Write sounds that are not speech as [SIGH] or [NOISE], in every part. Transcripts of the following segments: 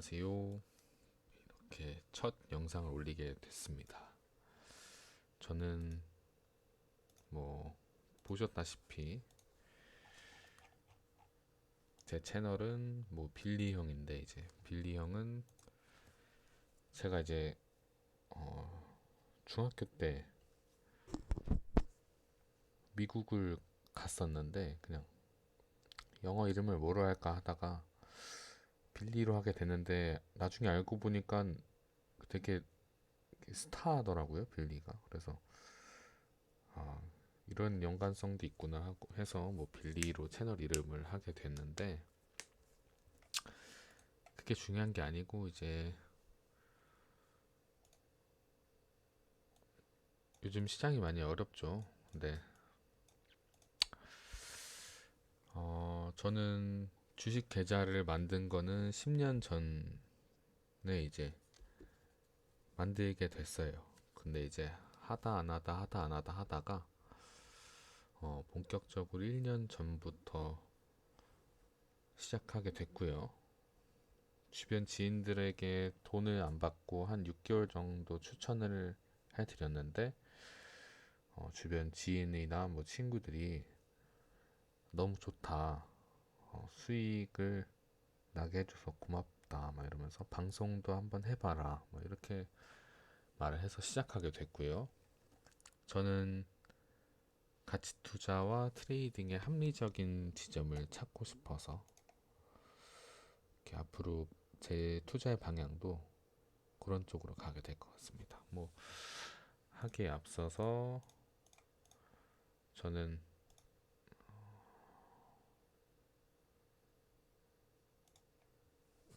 안녕하세요. 이렇게 첫 영상을 올리게 됐습니다. 저는 뭐 보셨다시피 제 채널은 뭐 빌리 형인데 이제 빌리 형은 제가 이제 어 중학교 때 미국을 갔었는데 그냥 영어 이름을 뭐로 할까 하다가 빌리로 하게 됐는데 나중에 알고 보니까 되게 스타더라고요 빌리가. 그래서 아 이런 연관성도 있구나 하고 해서 뭐 빌리로 채널 이름을 하게 됐는데 그게 중요한 게 아니고 이제 요즘 시장이 많이 어렵죠. 근데 어 저는 주식 계좌를 만든 거는 10년 전에 이제 만들게 됐어요. 근데 이제 하다 안 하다 하다 안 하다 하다가 어, 본격적으로 1년 전부터 시작하게 됐고요. 주변 지인들에게 돈을 안 받고 한 6개월 정도 추천을 해드렸는데 어, 주변 지인이나 뭐 친구들이 너무 좋다. 어, 수익을 나게 해줘서 고맙다. 막 이러면서 방송도 한번 해봐라. 뭐 이렇게 말을 해서 시작하게 됐고요. 저는 가치 투자와 트레이딩의 합리적인 지점을 찾고 싶어서 이렇게 앞으로 제 투자의 방향도 그런 쪽으로 가게 될 것 같습니다. 뭐 하기에 앞서서 저는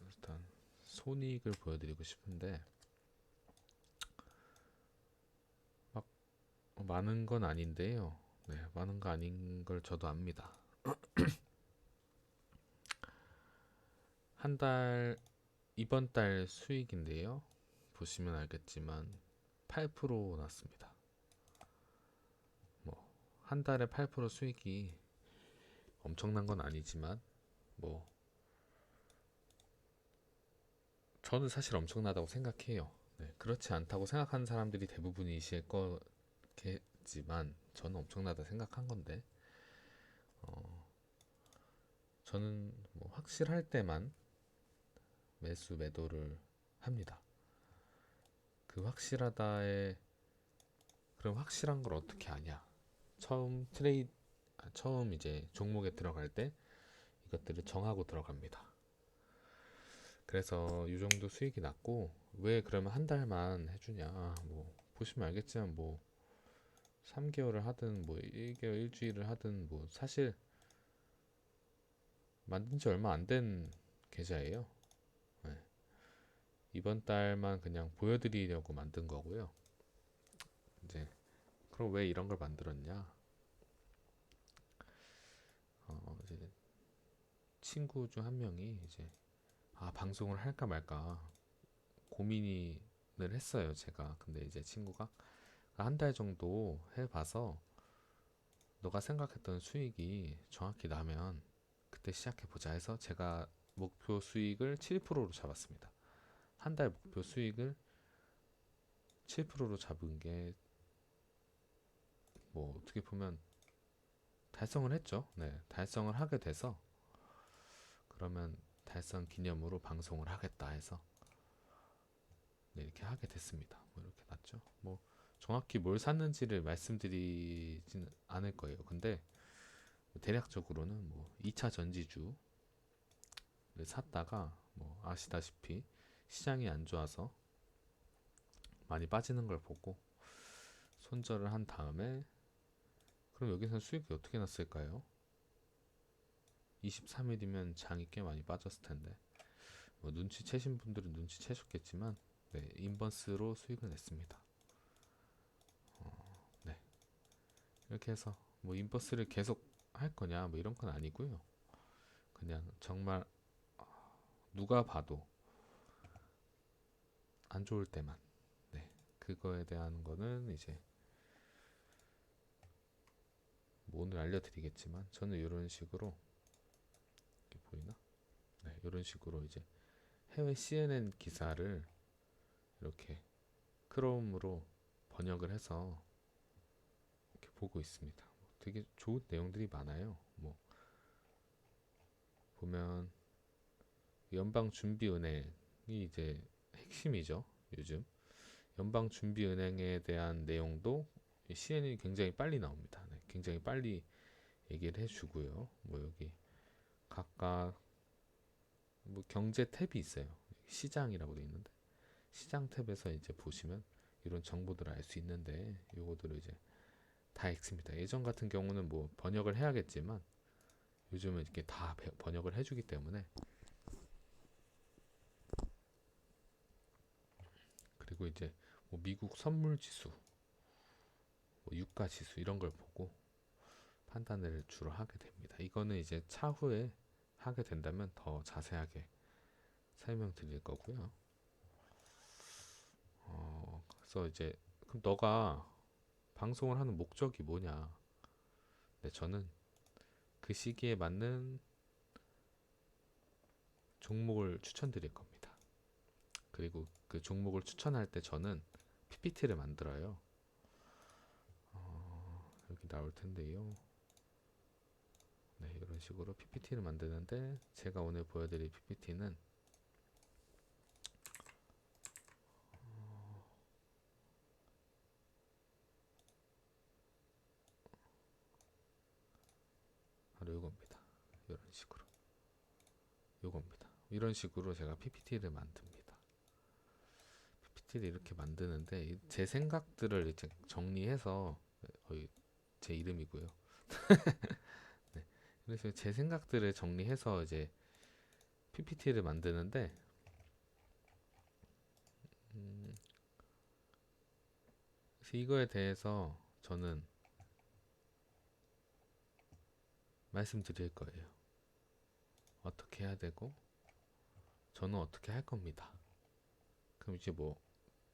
일단 손익을 보여드리고 싶은데 막 많은 건 아닌데요. 네, 많은 거 아닌 걸 저도 압니다. [CLEARS THROAT] 한 달 이번 달 수익인데요. 보시면 알겠지만 8% 났습니다. 뭐 한 달에 8% 수익이 엄청난 건 아니지만 뭐 저는 사실 엄청나다고 생각해요. 네, 그렇지 않다고 생각하는 사람들이 대부분이실 거겠지만 저는 엄청나다 생각한 건데 어, 저는 뭐 확실할 때만 매수 매도를 합니다. 그 확실하다에 그럼 확실한 걸 어떻게 아냐? 처음 트레이 아, 처음 이제 종목에 들어갈 때 이것들을 정하고 들어갑니다. 그래서 이 정도 수익이 났고 왜 그러면 한 달만 해주냐. 뭐 보시면 알겠지만 뭐 3개월을 하든 뭐 1개월 일주일을 하든 뭐 사실 만든 지 얼마 안 된 계좌예요. 네. 이번 달만 그냥 보여드리려고 만든 거고요. 이제 그럼 왜 이런 걸 만들었냐. 어 이제 친구 중 한 명이 이제 아, 방송을 할까 말까 고민을 했어요, 제가. 근데 이제 친구가 한 달 정도 해봐서 너가 생각했던 수익이 정확히 나면 그때 시작해보자 해서 제가 목표 수익을 7%로 잡았습니다. 한 달 목표 수익을 7%로 잡은 게 뭐 어떻게 보면 달성을 했죠. 네, 달성을 하게 돼서 그러면 달성 기념으로 방송을 하겠다 해서 네, 이렇게 하게 됐습니다. 뭐 이렇게 났죠. 뭐 정확히 뭘 샀는지를 말씀드리지는 않을 거예요. 근데 대략적으로는 뭐 2차 전지주를 샀다가 뭐 아시다시피 시장이 안 좋아서 많이 빠지는 걸 보고 손절을 한 다음에 그럼 여기서 수익이 어떻게 났을까요? 23일이면 장이 꽤 많이 빠졌을 텐데 뭐 눈치채신 분들은 눈치채셨겠지만 네, 인버스로 수익을 냈습니다. 어, 네. 이렇게 해서 뭐 인버스를 계속 할 거냐 뭐 이런 건 아니고요. 그냥 정말 누가 봐도 안 좋을 때만 네. 그거에 대한 거는 이제 뭐 오늘 알려드리겠지만 저는 이런 식으로 보이나? 네, 이런 식으로 이제 해외 CNN 기사를 이렇게 크롬으로 번역을 해서 이렇게 보고 있습니다. 되게 좋은 내용들이 많아요. 뭐 보면 연방준비은행이 이제 핵심이죠. 요즘 연방준비은행에 대한 내용도 CN이 굉장히 빨리 나옵니다. 네, 굉장히 빨리 얘기를 해주고요. 뭐 여기 각각 뭐 경제 탭이 있어요. 시장이라고 돼 있는데 시장 탭에서 이제 보시면 이런 정보들을 알 수 있는데 요거들을 이제 다 읽습니다. 예전 같은 경우는 뭐 번역을 해야겠지만 요즘은 이렇게 다 배- 번역을 해주기 때문에 그리고 이제 뭐 미국 선물 지수, 뭐 유가 지수 이런 걸 보고 판단을 주로 하게 됩니다. 이거는 이제 차후에 하게 된다면 더 자세하게 설명드릴 거고요. 어, 그래서 이제 그럼 너가 방송을 하는 목적이 뭐냐? 네, 저는 그 시기에 맞는 종목을 추천드릴 겁니다. 그리고 그 종목을 추천할 때 저는 PPT를 만들어요. 어, 여기 나올 텐데요. 네, 이런 식으로 PPT를 만드는데 제가 오늘 보여드릴 PPT는 바로 이겁니다. 이런 식으로. 요겁니다. 이런 식으로 제가 PPT를 만듭니다. PPT를 이렇게 만드는데 이- 제 생각들을 이제 정리해서 어, 이- 제 이름이고요. [LAUGHS] 네. 그래서 제 생각들을 정리해서 이제 PPT를 만드는데 음, 이거에 대해서 저는 말씀드릴 거예요. 어떻게 해야 되고 저는 어떻게 할 겁니다. 그럼 이제 뭐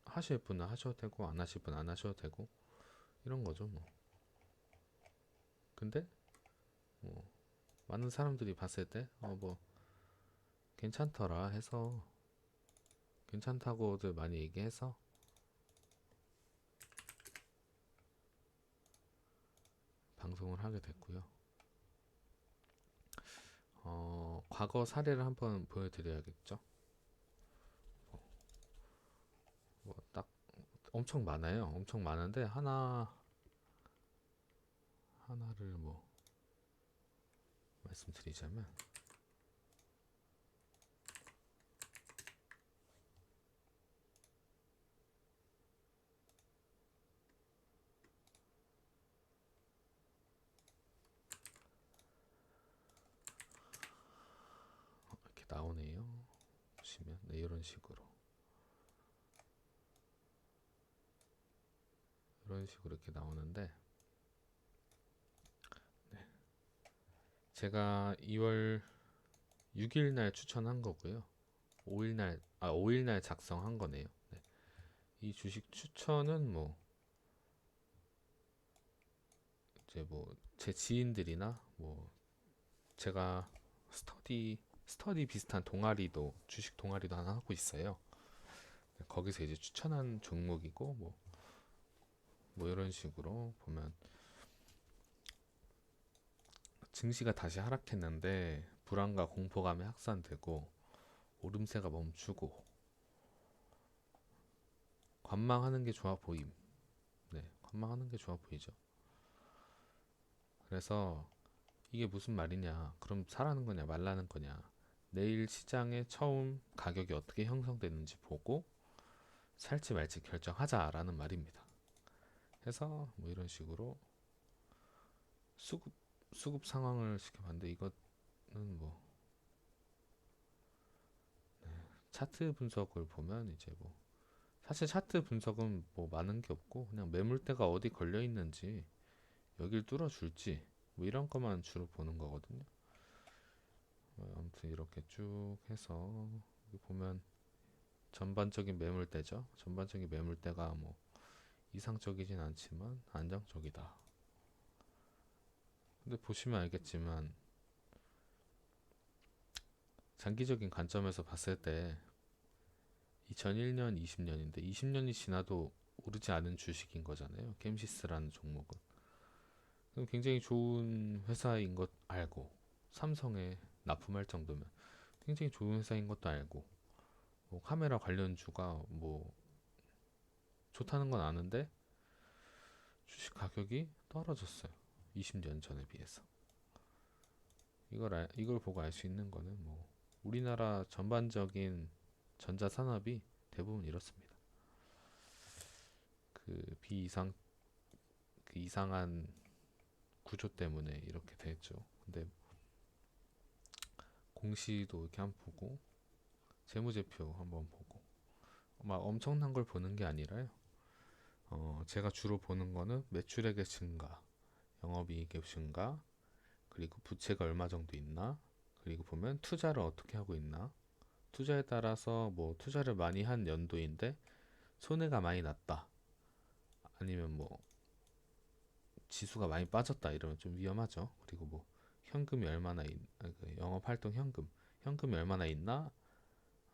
하실 분은 하셔도 되고 안 하실 분은 안 하셔도 되고 이런 거죠 뭐. 근데 뭐 많은 사람들이 봤을 때 어 뭐 괜찮더라 해서 괜찮다고들 많이 얘기해서 방송을 하게 됐고요. 어, 과거 사례를 한번 보여드려야겠죠. 뭐 딱 엄청 많아요. 엄청 많은데 하나 하나를 뭐 말씀드리자면 어, 이렇게 나오네요. 보시면 네, 이런 식으로 이런 식으로 이렇게 나오는데 제가 2월 6일 날 추천한 거고요. 5일 날, 아, 5일 날 작성한 거네요. 네. 이 주식 추천은 뭐, 이제 뭐, 제 지인들이나 뭐, 제가 스터디, 스터디 비슷한 동아리도, 주식 동아리도 하나 하고 있어요. 네, 거기서 이제 추천한 종목이고, 뭐, 뭐 이런 식으로 보면, 증시가 다시 하락했는데 불안과 공포감이 확산되고 오름세가 멈추고 관망하는 게 좋아 보임. 네, 관망하는 게 좋아 보이죠. 그래서 이게 무슨 말이냐? 그럼 사라는 거냐, 말라는 거냐? 내일 시장에 처음 가격이 어떻게 형성되는지 보고 살지 말지 결정하자라는 말입니다. 해서 뭐 이런 식으로 수급 수급 상황을 시켜봤는데 이거는 뭐 네, 차트 분석을 보면 이제 뭐 사실 차트 분석은 뭐 많은 게 없고 그냥 매물대가 어디 걸려 있는지 여길 뚫어줄지 뭐 이런 것만 주로 보는 거거든요. 어, 아무튼 이렇게 쭉 해서 보면 전반적인 매물대죠. 전반적인 매물대가 뭐 이상적이진 않지만 안정적이다. 근데 보시면 알겠지만 장기적인 관점에서 봤을 때 2001년, 20년인데 20년이 지나도 오르지 않은 주식인 거잖아요. 캠시스라는 종목은. 그럼 굉장히 좋은 회사인 것 알고 삼성에 납품할 정도면 굉장히 좋은 회사인 것도 알고 뭐 카메라 관련주가 뭐 좋다는 건 아는데 주식 가격이 떨어졌어요. 20년 전에 비해서. 이걸 알- 이걸 보고 알 수 있는 거는 뭐 우리나라 전반적인 전자 산업이 대부분 이렇습니다. 그 비이상 그 이상한 구조 때문에 이렇게 됐죠. 근데 공시도 이렇게 한번 보고 재무제표 한번 보고 막 엄청난 걸 보는 게 아니라요. 어, 제가 주로 보는 거는 매출액의 증가, 영업이익의 증가, 그리고 부채가 얼마 정도 있나, 그리고 보면 투자를 어떻게 하고 있나, 투자에 따라서 뭐 투자를 많이 한 연도인데 손해가 많이 났다. 아니면 뭐 지수가 많이 빠졌다 이러면 좀 위험하죠. 그리고 뭐 현금이 얼마나 있, 그 영업활동 현금, 현금이 얼마나 있나,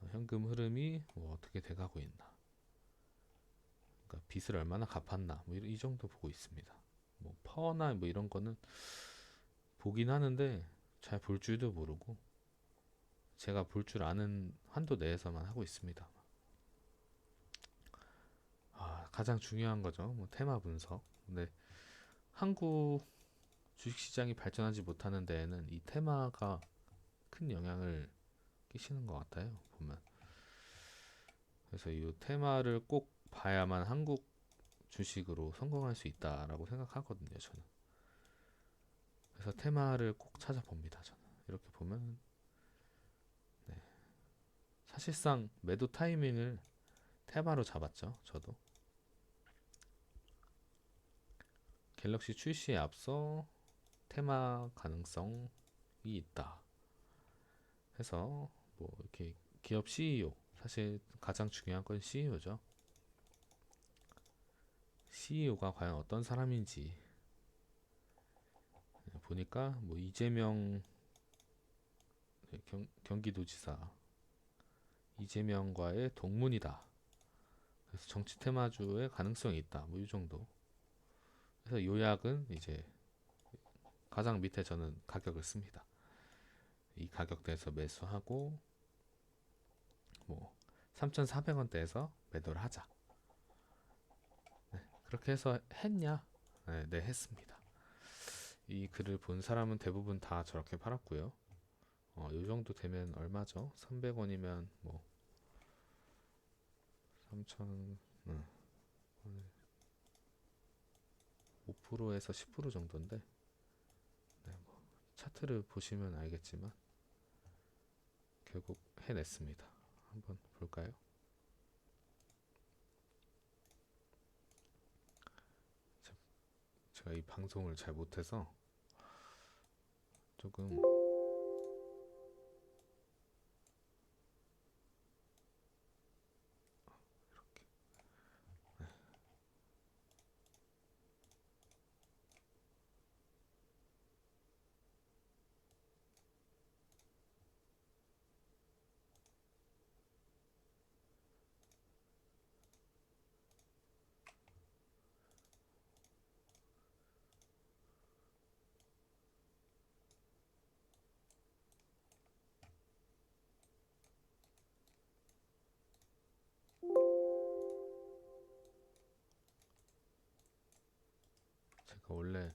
어, 현금 흐름이 뭐 어떻게 돼가고 있나, 그러니까 빚을 얼마나 갚았나, 뭐 이, 이 정도 보고 있습니다. 뭐 퍼나 뭐 이런 거는 보긴 하는데 잘 볼 줄도 모르고 제가 볼 줄 아는 한도 내에서만 하고 있습니다. 아, 가장 중요한 거죠. 뭐 테마 분석. 근데 한국 주식시장이 발전하지 못하는 데에는 이 테마가 큰 영향을 끼치는 것 같아요. 보면. 그래서 이 테마를 꼭 봐야만 한국 주식으로 성공할 수 있다라고 생각하거든요. 저는. 그래서 테마를 꼭 찾아봅니다. 저는. 이렇게 보면 네. 사실상 매도 타이밍을 테마로 잡았죠. 저도. 갤럭시 출시에 앞서 테마 가능성이 있다. 해서 뭐 이렇게 기업 CEO 사실 가장 중요한 건 CEO죠. CEO가 과연 어떤 사람인지 보니까 뭐 이재명 네, 경, 경기도지사 이재명과의 동문이다. 그래서 정치 테마주의 가능성이 있다. 뭐 이 정도. 그래서 요약은 이제 가장 밑에 저는 가격을 씁니다. 이 가격대에서 매수하고 뭐 3,400원대에서 매도를 하자. 네, 그렇게 해서 했냐? 네, 네, 했습니다. 이 글을 본 사람은 대부분 다 저렇게 팔았고요. 어, 요 정도 되면 얼마죠? 300원이면 뭐3,000 응. 5%에서 10% 정도인데 네, 뭐 차트를 보시면 알겠지만 결국 해냈습니다. 한번 볼까요? 제가 이 방송을 잘 못해서 조금 제가 원래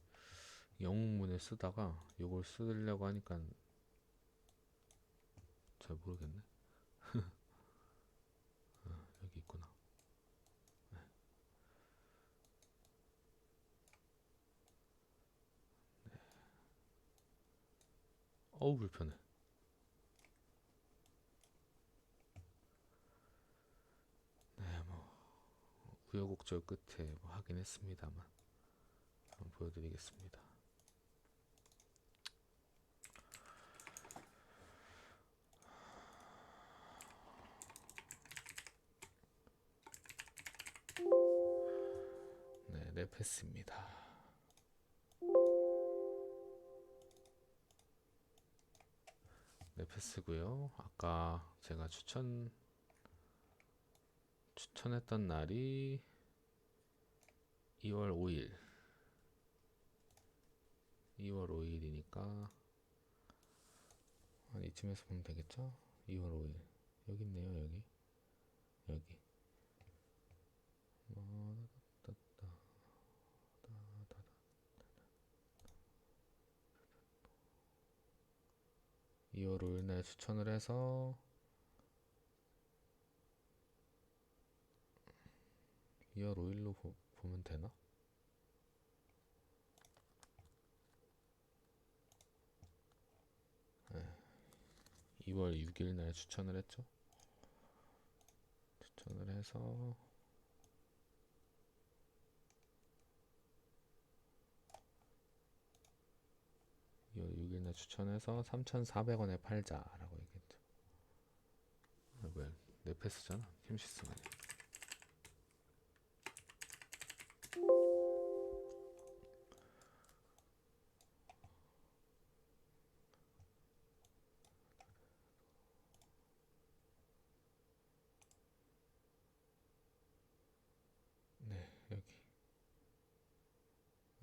영웅문을 쓰다가 요걸 쓰려고 하니까 잘 모르겠네. [LAUGHS] 아, 여기 있구나. 네. 네. 어우 불편해. 네, 뭐 우여곡절 끝에 뭐 하긴 했습니다만 한번 보여드리겠습니다. 네, 랩했습니다. 랩했고요. 아까 제가 추천 추천했던 날이 2월 5일. 2월 5일이니까 한 이쯤에서 보면 되겠죠? 2월 5일. 여기 있네요, 여기. 여기. 뭐. 2월 5일 날 추천을 해서 2월 5일로 보, 보면 되나? 2월 6일 날 추천을 했죠. 추천을 해서 2월 6일 날 추천해서 3,400원에 팔자라고 얘기했죠. 아, 뭐야? 내 패스잖아. 팀시스가.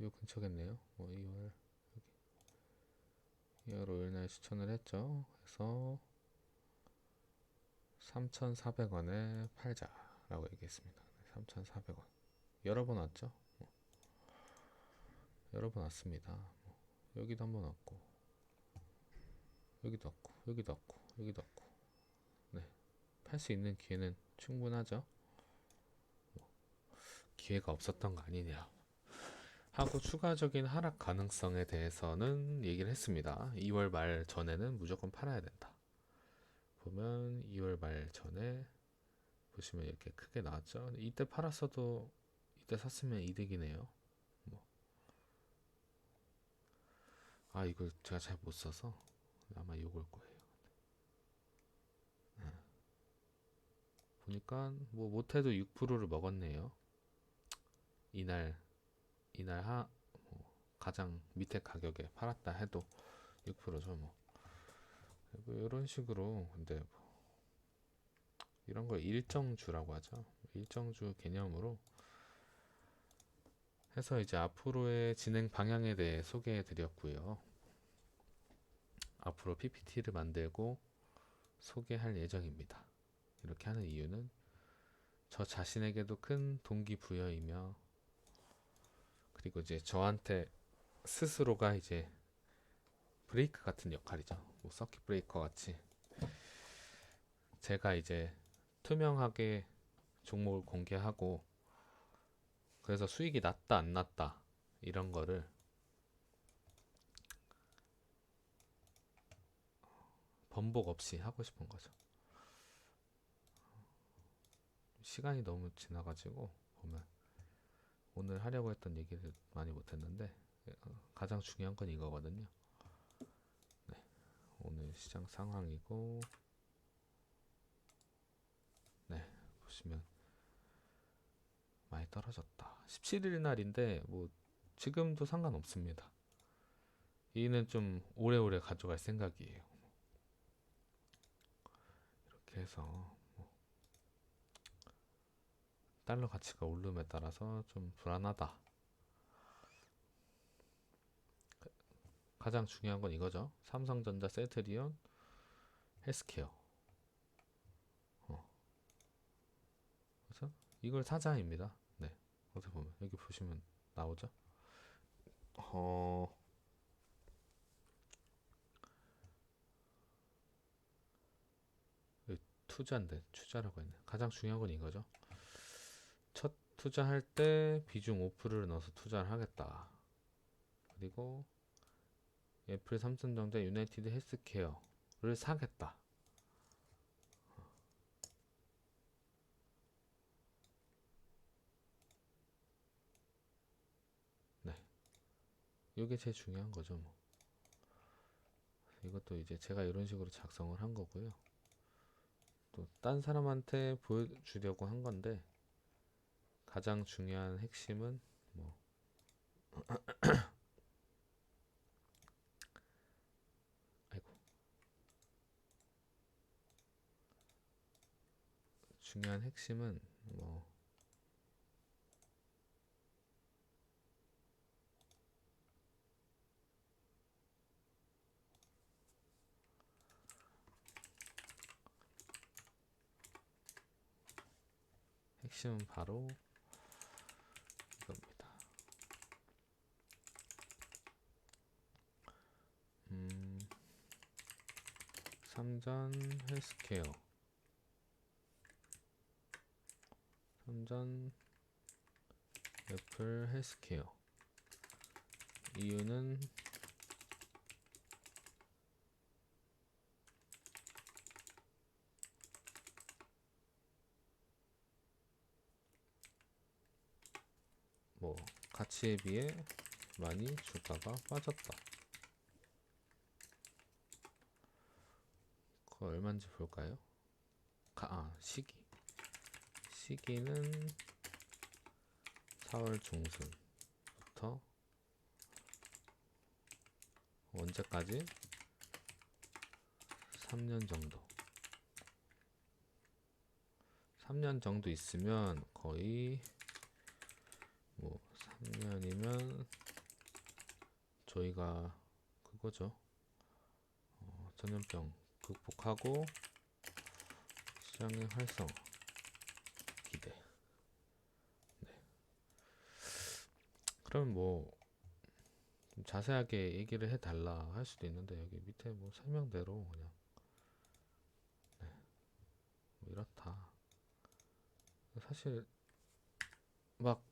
요 근처겠네요. 뭐 2월 2월 5일 날 추천을 했죠. 그래서 3,400원에 팔자라고 얘기했습니다. 3,400원. 여러 번 왔죠? 뭐. 여러 번 왔습니다. 뭐. 여기도 한 번 왔고, 여기도 왔고, 여기도 왔고, 여기도 왔고. 네. 팔 수 있는 기회는 충분하죠? 뭐. 기회가 없었던 거 아니냐. 하고 추가적인 하락 가능성에 대해서는 얘기를 했습니다. 2월 말 전에는 무조건 팔아야 된다. 보면 2월 말 전에 보시면 이렇게 크게 나왔죠. 이때 팔았어도 이때 샀으면 이득이네요. 뭐. 아 이걸 제가 잘 못 써서 아마 요걸 거예요. 네. 보니까 뭐 못해도 6%를 먹었네요. 이날 이날 하 뭐, 가장 밑에 가격에 팔았다 해도 6%죠 뭐. 그리고 이런 식으로 근데 뭐 이런 걸 일정주라고 하죠. 일정주 개념으로 해서 이제 앞으로의 진행 방향에 대해 소개해 드렸고요. 앞으로 PPT를 만들고 소개할 예정입니다. 이렇게 하는 이유는 저 자신에게도 큰 동기부여이며 그리고 이제 저한테 스스로가 이제 브레이크 같은 역할이죠. 뭐 서킷 브레이커 같이 제가 이제 투명하게 종목을 공개하고 그래서 수익이 났다 안 났다 이런 거를 번복 없이 하고 싶은 거죠. 시간이 너무 지나가지고 보면 오늘 하려고 했던 얘기를 많이 못했는데 가장 중요한 건 이거거든요. 네, 오늘 시장 상황이고 네 보시면 많이 떨어졌다. 17일 날인데 뭐 지금도 상관없습니다. 이는 좀 오래오래 가져갈 생각이에요. 이렇게 해서 달러 가치가 오름에 따라서 좀 불안하다. 가장 중요한 건 이거죠. 삼성전자, 셀트리온, 헬스케어. 어. 그래서 이걸 사자입니다. 네. 어떻게 보면 여기 보시면 나오죠. 어. 투자인데 투자라고 했네. 가장 중요한 건 이거죠. 첫 투자할 때 비중 5%를 넣어서 투자를 하겠다. 그리고 애플 삼성전자 유나이티드 헬스케어를 사겠다. 네. 이게 제일 중요한 거죠, 뭐. 이것도 이제 제가 이런 식으로 작성을 한 거고요. 또 딴 사람한테 보여주려고 한 건데 가장 중요한 핵심은 뭐 [CLEARS THROAT] 아이고. 중요한 핵심은 뭐 핵심은 바로 3잔 헬스케어 3잔 애플 헬스케어 이유는 뭐 가치에 비해 많이 주가가 빠졌다. 그거 얼마인지 볼까요? 가, 아, 시기. 시기는 4월 중순부터 언제까지? 3년 정도. 3년 정도 있으면 거의 뭐 3년이면 저희가 그거죠. 어, 전염병 극복하고 시장의 활성 기대. 네. 그럼 뭐좀 자세하게 얘기를 해달라 할 수도 있는데 여기 밑에 뭐 설명대로 그냥 네. 뭐 이렇다. 사실 막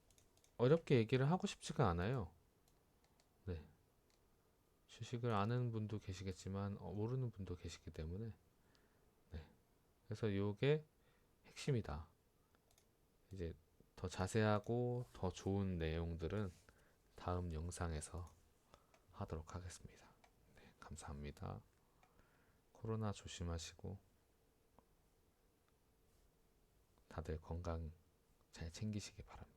어렵게 얘기를 하고 싶지가 않아요. 네. 주식을 아는 분도 계시겠지만 어, 모르는 분도 계시기 때문에 네. 그래서 요게 핵심이다. 이제 더 자세하고 더 좋은 내용들은 다음 영상에서 하도록 하겠습니다. 네, 감사합니다. 코로나 조심하시고 다들 건강 잘 챙기시기 바랍니다.